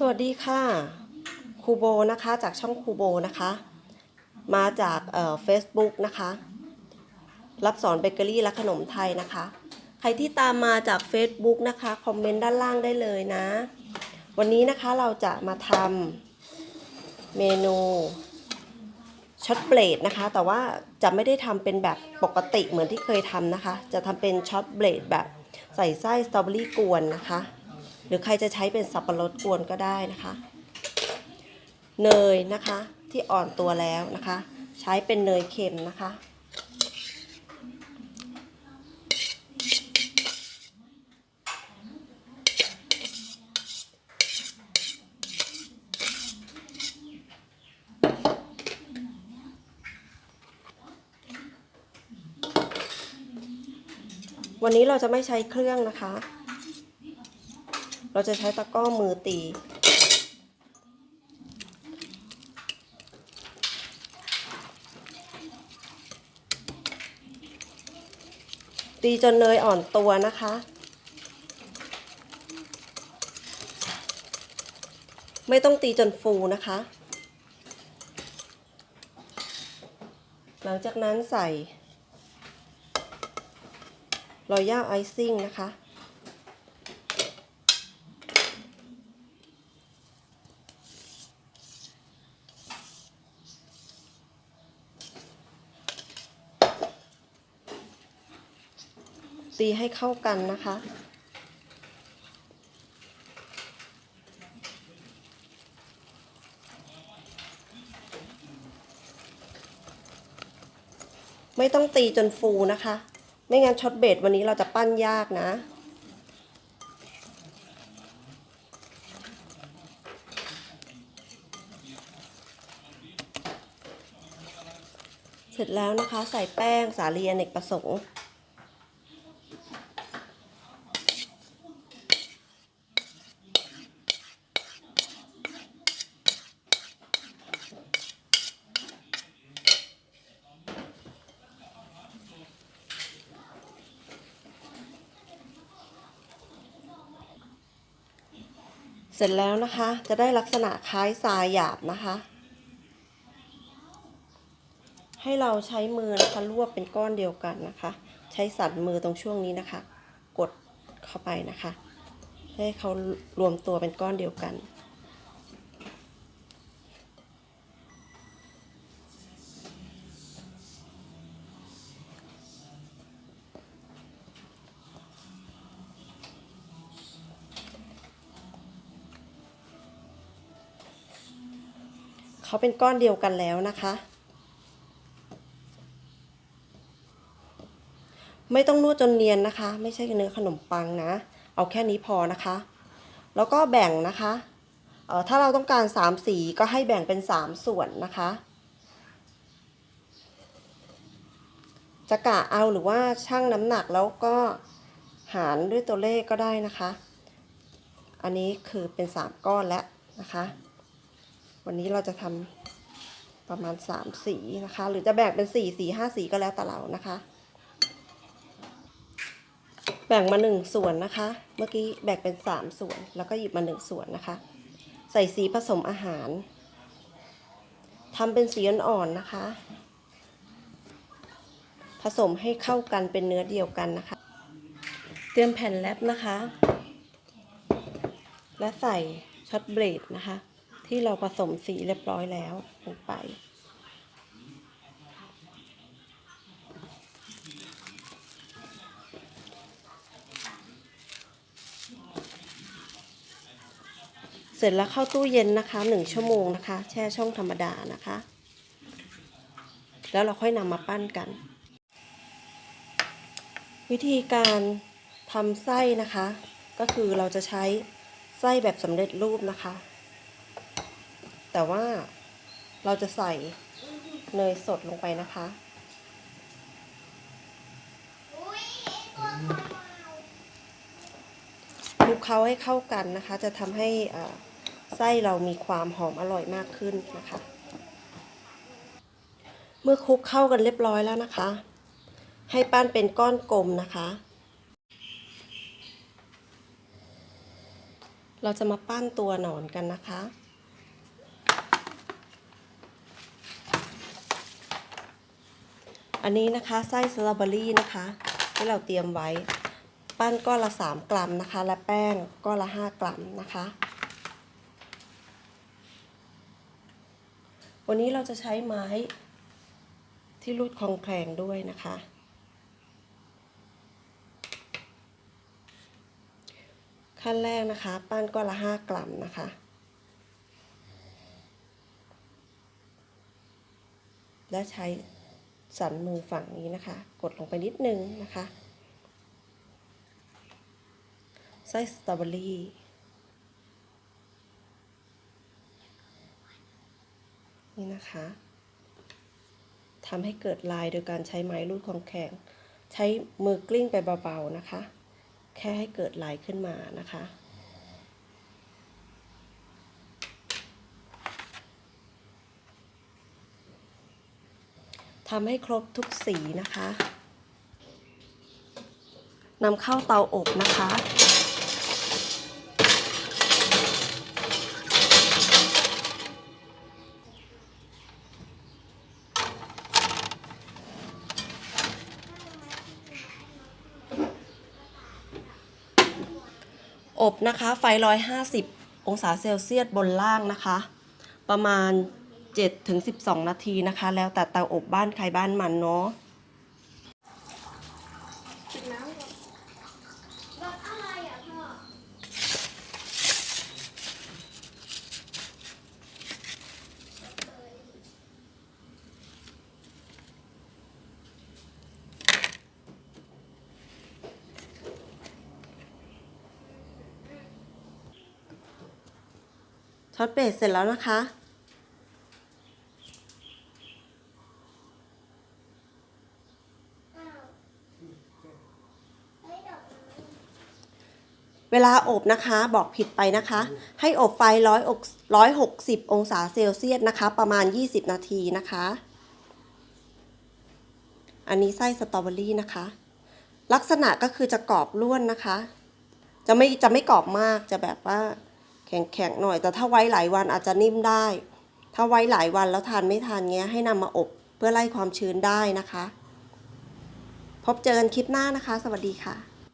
สวัสดีค่ะครูโบนะคะจากช่องครูโบนะคะ มาจากเอ่อ Facebook นะคะ รับสอนเบเกอรี่และขนมไทยนะคะ ใครที่ตามมาจาก Facebook นะคะ คอมเมนต์ด้านล่างได้เลยนะ วันนี้นะคะเราจะมาทำเมนูช็อตเบลดนะคะ แต่ว่าจะไม่ได้ทำเป็นแบบปกติเหมือนที่เคยทำนะคะ จะทำเป็นช็อตเบลดแบบใส่ไส้สตรอเบอรี่กวนนะคะ หรือใครจะใช้เป็นสับปะรดกวนก็ได้นะคะ เนยนะคะที่อ่อนตัวแล้วนะคะ ใช้เป็นเนยเค็มนะคะ วันนี้เราจะไม่ใช้เครื่องนะคะ เราจะใช้ตะกร้อมือตี ตีจนเนยอ่อนตัวนะคะไม่ต้องตีจนฟูนะคะ หลังจากนั้นใส่รอยัลไอซิ่งนะคะ ตีให้เข้ากันนะคะ ไม่ต้องตีจนฟูนะคะ ไม่งั้นช็อตเบดวันนี้เราจะปั้นยากนะเสร็จแล้วนะคะ ใส่แป้งสาลีอเนกประสงค์ เสร็จแล้วนะคะ จะได้ลักษณะคล้ายทรายหยาบนะคะ ให้เราใช้มือนะคะรวบเป็นก้อนเดียวกันนะคะ ใช้สันมือตรงช่วงนี้นะคะ กดเข้าไปนะคะ ให้เขารวมตัวเป็นก้อนเดียวกัน เขาเป็นก้อนเดียวกันแล้วนะคะ ไม่ต้องนวดจนเนียนนะคะ ไม่ใช่เนื้อขนมปังนะ เอาแค่นี้พอนะคะ แล้วก็แบ่งนะคะเออถ้าเราต้องการ 3 สีก็ให้แบ่งเป็น 3 ส่วนนะคะจะกะเอาหรือว่าชั่งน้ำหนักแล้วก็หารด้วยตัวเลขก็ได้นะคะ อันนี้คือเป็น 3 ก้อนแล้วนะคะ วันนี้เราจะทำประมาณ3สีนะคะ หรือจะแบ่งเป็น4สี5สีก็แล้วแต่เรานะคะ แบ่งมา1ส่วนนะคะ เมื่อกี้แบ่งเป็น3ส่วน แล้วก็หยิบมา1ส่วนนะคะ ใส่สีผสมอาหารทำเป็นสีอ่อนๆนะคะ ผสมให้เข้ากันเป็นเนื้อเดียวกันนะคะ เตรียมแผ่นแรปนะคะ และใส่ช็อตเบรดนะคะ ที่เราผสมสีเรียบร้อยแล้วลงไป เสร็จแล้วเข้าตู้เย็นนะคะหนึ่งชั่วโมงนะคะ แช่ช่องธรรมดานะคะ แล้วเราค่อยนำมาปั้นกัน วิธีการทำไส้นะคะ ก็คือเราจะใช้ไส้แบบสำเร็จรูปนะคะ แต่ว่าเราจะใส่เนยสดลงไปนะคะ คลุกเคล้าให้เข้ากันนะคะ จะทำให้ไส้เรามีความหอมอร่อยมากขึ้นนะคะ เมื่อคลุกเข้ากันเรียบร้อยแล้วนะคะ ให้ปั้นเป็นก้อนกลมนะคะ เราจะมาปั้นตัวหนอนกันนะคะ อันนี้นะคะไส้สตรอเบอรี่นะคะ ที่เราเตรียมไว้ ปั้นก้อนละ 3 กรัมนะคะ และแป้งก้อนละ 5 กรัมนะคะ วันนี้เราจะใช้ไม้ที่รูดคองแคลงด้วยนะคะ ขั้นแรกนะคะ ปั้นก้อนละ 5 กรัมนะคะและใช้ สันมือฝั่งนี้นะคะ กดลงไปนิดนึงนะคะ ไส้สตรอเบอรี่นี่นะคะทำให้เกิดลายโดยการใช้ไม้รูดของแข็ง ใช้มือกลิ้งไปเบาๆนะคะ แค่ให้เกิดลายขึ้นมานะคะ ทำให้ครบทุกสีนะคะนำเข้าเตาอบนะคะ อบนะคะ ไฟ 150 องศาเซลเซียสบนล่างนะคะ ประมาณ 7-12 นาทีนะคะ แล้วแต่เตาอบบ้านใครบ้านมันเนาะรถอะไรอะพ่อช็อตเบสเสร็จแล้วนะคะ อ้าวเฮ้ยดอกไม้ เวลาอบนะคะบอกผิดไปนะคะ ให้อบไฟร้อยร้อยหกสิบองศาเซลเซียสนะคะ ประมาณ 20 นาทีนะคะ อันนี้ไส้สตรอเบอรี่นะคะ ลักษณะก็คือจะกรอบล้วนนะคะ จะไม่จะไม่กรอบมากจะแบบว่าแข็งๆหน่อย แต่ถ้าไว้หลายวันอาจจะนิ่มได้ ถ้าไว้หลายวันแล้วทานไม่ทานเงี้ยให้นำมาอบเพื่อไล่ความชื้นได้นะคะ พบเจอกันคลิปหน้านะคะ สวัสดีค่ะ